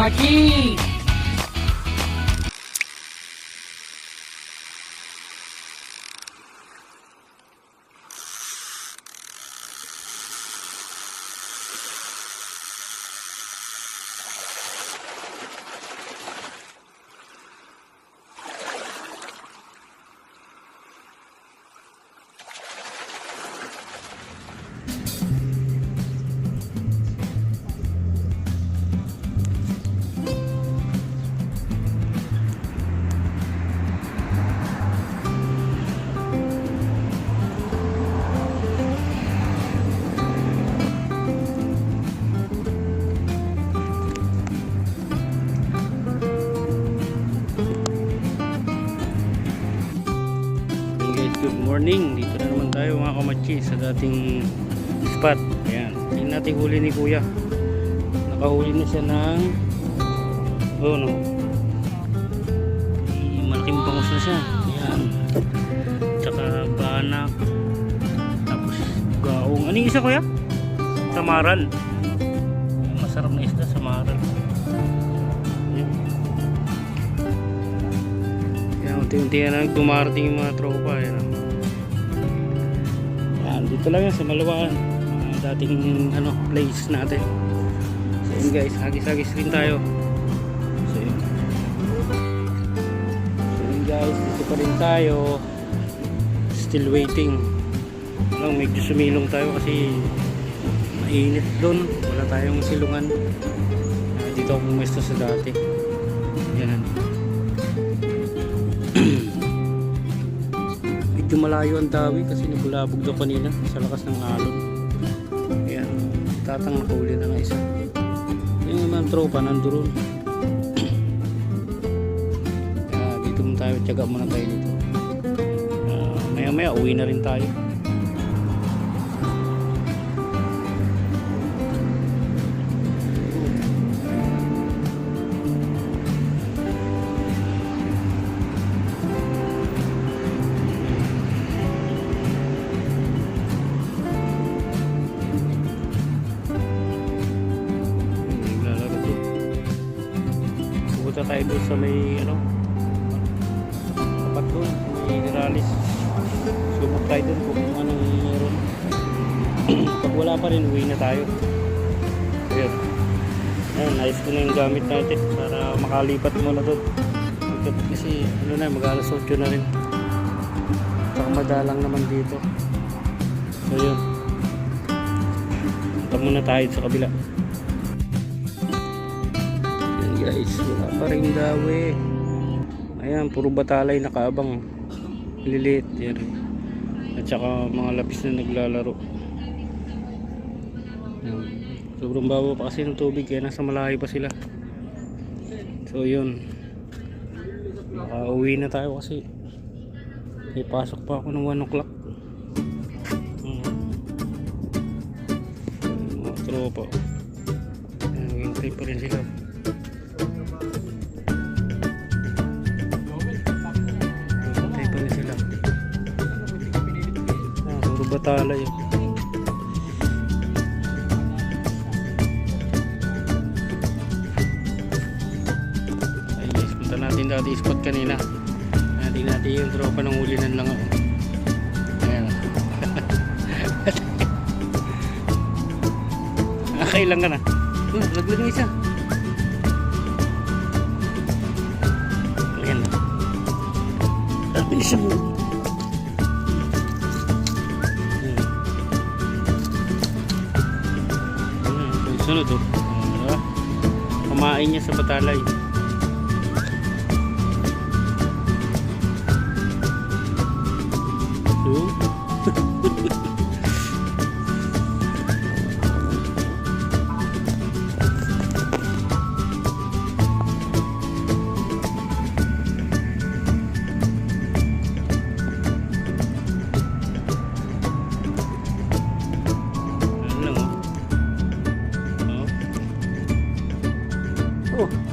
Kamachi! Hey morning. Dito na naman tayo mga kamachi sa dating spot. Ayan. Tingnan natin huli ni kuya. Nakahuli na siya ng oh no. Eh, Malaking bangus na siya. Ayan. Tsaka banak. Tapos gaong. Ano yung isa kuya? Samaral. Masarap na isda samaral. Ayan. Yan, unti-unti na lang dumarating yung mga tropa. Yan. Dito lang yan sa Malawaan. Mga dating ano, place natin. So yun guys, hagis-hagis rin tayo. So yun. So yun guys, dito pa rin tayo. Still waiting. Lang, medyo sumilong tayo kasi mainit doon. Wala tayong silungan. Ah, dito ako pumesto sa dati. Yan. Medyo malayo ang dawi kasi nabulabog daw kanina sa lakas ng alon ayan tatang nakahuli na ng isa. Yung mga tropa nandoon kaya dito muna tayo tiyaga muna tayo dito Ah, maya maya uwi na rin tayo tayo doon sa may ano tapat doon may niralis subok tayo doon kung anong meron. Pag wala pa rin uwi na tayo. Ayun. Ayun ayos ko na yung gamit natin para makalipat muna doon Pagkat- kasi ano na mag alas 8 na rin. Saka madalang naman dito. So yun punta muna tayo sa kabila guys, wala pa rin dawi. Ayan, puro batalay nakaabang. Lilit. Yan. At saka mga lapis na naglalaro. Yan. Sobrang bawa pa kasi ng tubig kaya nasa malayo pa sila. So yun. Makauwi na tayo kasi may pasok pa ako ng 1 o'clock. Mga tropa. Ayan, hintay pa rin sila. Batala yun. Ay guys, punta natin dati spot kanina. Natin natin yung tropa ng ulinan lang ako. Ayan. Nakailang ka na. Uh, laglag ng isa. Ayan. Mo. Sunod oh. Diba? Kumain niya sa batalay. pouco